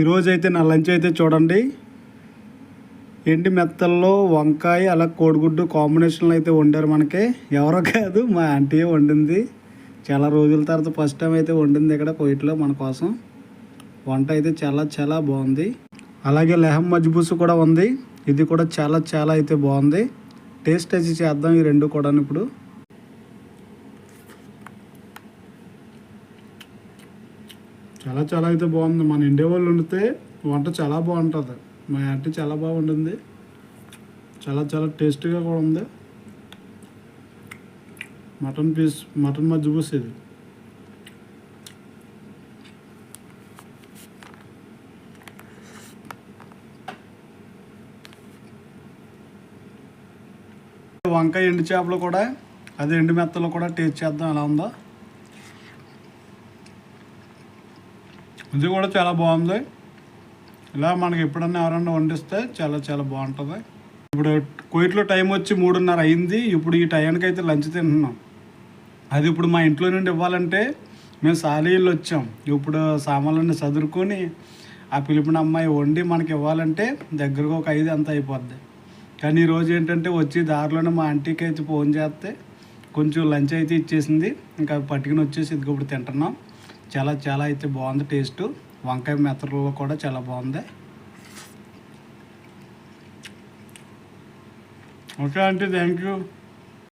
ఈరోజు అయితే నా లంచ్ అయితే చూడండి. ఎండి మెత్తల్లో వంకాయ అలా కోడిగుడ్డు కాంబినేషన్లో అయితే వండారు మనకి. ఎవరో కాదు మా ఆంటీ వండింది. చాలా రోజుల తర్వాత ఫస్ట్ టైం అయితే వండింది ఇక్కడ కోయిట్లో మన కోసం. వంట అయితే చాలా చాలా బాగుంది. అలాగే లెహం మజ్బూసు కూడా ఉంది. ఇది కూడా చాలా చాలా అయితే బాగుంది. టేస్ట్ అయితే చేద్దాం ఈ రెండు కూడా ఇప్పుడు. చాలా చాలా అయితే బాగుంది. మన ఇండియా వాళ్ళు వండితే వంట చాలా బాగుంటుంది. మా ఆంటీ చాలా బాగుంటుంది చాలా చాలా టేస్టీగా కూడా ఉంది. మటన్ పీస్ మటన్ మజ్జిబూస్ పూసేది వంకాయ ఎండు చేపలు కూడా అదే ఎండు మెత్తలు కూడా టేస్ట్ చేద్దాం ఎలా ఉందో. ఇది కూడా చాలా బాగుంది. ఇలా మనకి ఎప్పుడన్నా ఎవరన్నా వండిస్తే చాలా చాలా బాగుంటుంది. ఇప్పుడు కోయిట్లో టైం వచ్చి మూడున్నర అయింది. ఇప్పుడు ఈ టైంకి అయితే లంచ్ తింటున్నాం. అది ఇప్పుడు మా ఇంట్లో నుండి ఇవ్వాలంటే మేము సాలీళ్ళు వచ్చాం. ఇప్పుడు సామాన్లన్నీ చదువుకొని ఆ పిలిపిన అమ్మాయి వండి మనకి ఇవ్వాలంటే దగ్గరకు ఒక ఐదు అంత అయిపోద్ది. కానీ ఈరోజు ఏంటంటే వచ్చి దారిలోనే మా ఆంటీకి అయితే ఫోన్ చేస్తే కొంచెం లంచ్ అయితే ఇచ్చేసింది. ఇంకా పట్టుకుని వచ్చేసి ఇది ఇప్పుడు తింటున్నాం. చాలా చాలా అయితే బాగుంది టేస్ట్. వంకాయ మెత్తలో కూడా చాలా బాగుంది. Okay aunty thank you